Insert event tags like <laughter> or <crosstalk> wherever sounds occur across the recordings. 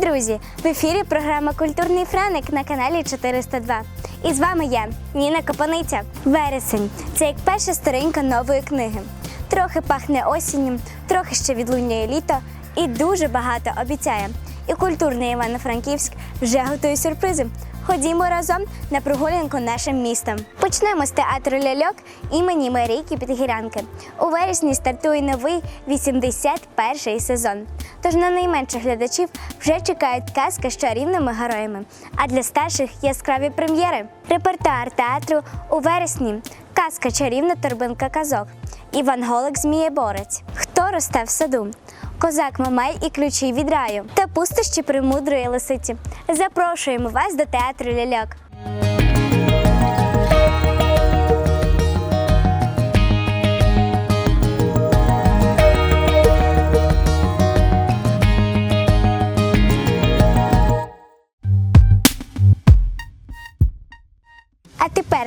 друзі! В ефірі програма Культурний Франик на каналі 402. І з вами я, Ніна Копаниця. Вересень це як перша сторінка нової книги. Трохи пахне осінню, трохи ще відлунює літо і дуже багато обіцяє. І культурний Івано-Франківськ вже готує сюрпризи. Ходімо разом на прогулянку нашим містом. Почнемо з театру ляльок імені Марійки Підгірянки. У вересні стартує новий 81-й сезон. Тож на найменших глядачів вже чекають казки з чарівними героями. А для старших яскраві прем'єри. Репертуар театру у вересні. Казка чарівна торбинка казок. Іван Голик Змієборець. Хто росте в саду? Козак Мамай і ключі від раю та пустощі премудрої лисиці. Запрошуємо вас до театру ляльок.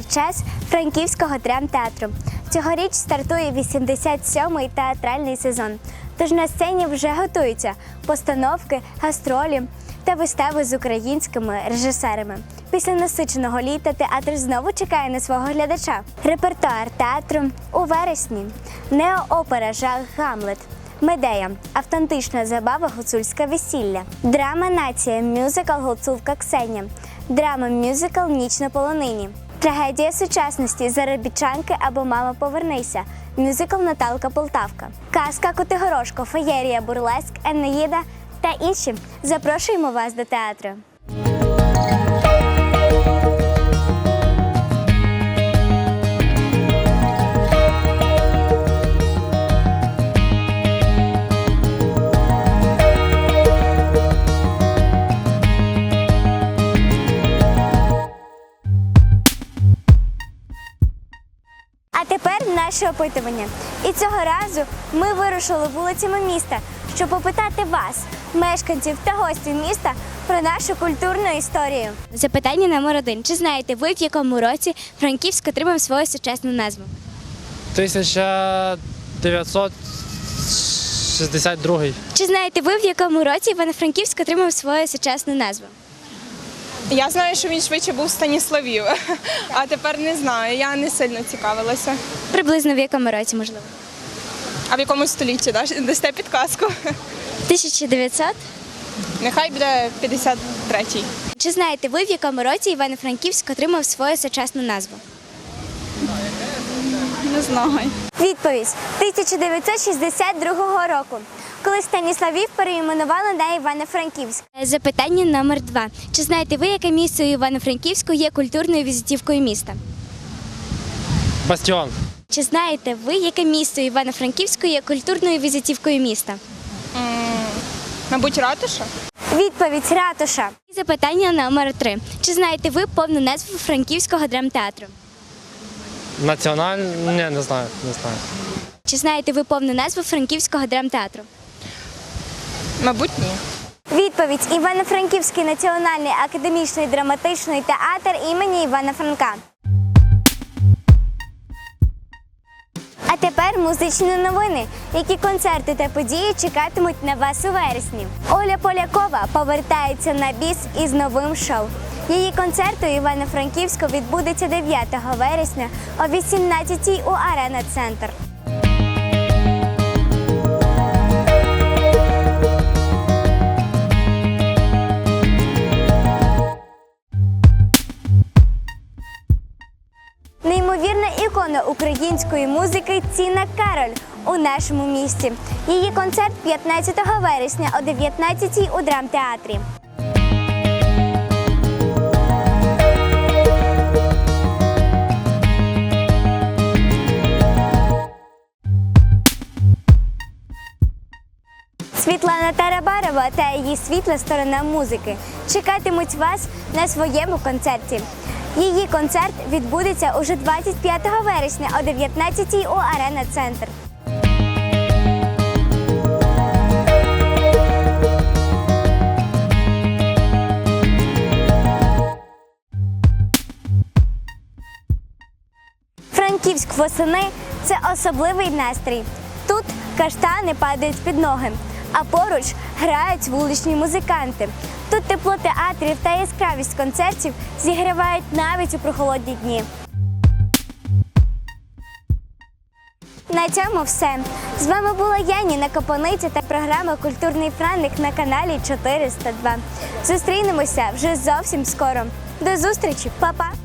Час франківського драмтеатру. Цьогоріч стартує 87-й театральний сезон. Тож на сцені вже готуються постановки, гастролі та вистави з українськими режисерами. Після насиченого літа театр знову чекає на свого глядача. Репертуар театру у вересні, неоопера Жах Гамлет. Медея автентична забава гуцульське весілля, драма Нація, мюзикл Гуцулка Ксеня, драма мюзикл Ніч на полонині, трагедія сучасності Заробітчанки або Мама повернися, мюзикл Наталка Полтавка, казка Котигорошко, Феєрія Бурлеск, Енеїда та інші. Запрошуємо вас до театру. А тепер наше опитування. І цього разу ми вирушили вулицями міста, щоб попитати вас, мешканців та гостів міста, про нашу культурну історію. Запитання номер один. Чи знаєте ви, в якому році Франківськ отримав свою сучасну назву? 1962. Чи знаєте ви, в якому році Івано-Франківськ отримав свою сучасну назву? Я знаю, що він швидше був Станіславів, <laughs> а тепер не знаю. Я не сильно цікавилася. Приблизно в якому році, можливо? А в якому столітті даш- дасте підказку? 1900? Нехай буде 53-й. Чи знаєте ви, в якому році Івано-Франківськ отримав свою сучасну назву? Не знаю. Відповідь 1962 року, коли Станіславів перейменували на Івано-Франківськ. Запитання номер два. Чи знаєте ви, яке місце у Івано-Франківську є культурною візитівкою міста? Бастіон. Чи знаєте ви, яке місце у Івано-Франківську є культурною візитівкою міста? Мабуть, ратуша? Відповідь ратуша. І запитання номер три. Чи знаєте ви повну назву Франківського драмтеатру? Національ. Ні, не знаю, не знаю. Чи знаєте ви повну назву Франківського драмтеатру? Мабуть, ні. Відповідь Івано-Франківський національний академічний драматичний театр імені Івана Франка. А тепер музичні новини, які концерти та події чекатимуть на вас у вересні. Оля Полякова повертається на біс із новим шоу. Її концерт у Івано-Франківську відбудеться 9 вересня о 18-й у Арена Центр. Неймовірна ікона української музики Ціна Кароль у нашому місті. Її концерт 15 вересня о 19-й у драмтеатрі. Світлана Тарабарова та її світла сторона музики чекатимуть вас на своєму концерті. Її концерт відбудеться уже 25 вересня о 19-й у Арена Центр. Франківськ восени це особливий настрій. Тут каштани падають під ноги, а поруч грають вуличні музиканти. Тут тепло театрів та яскравість концертів зігрівають навіть у прохолодні дні. На цьому все. З вами була я, Ніна Капониця та програма Культурний франик на каналі 402. Зустрінемося вже зовсім скоро. До зустрічі, Па-па!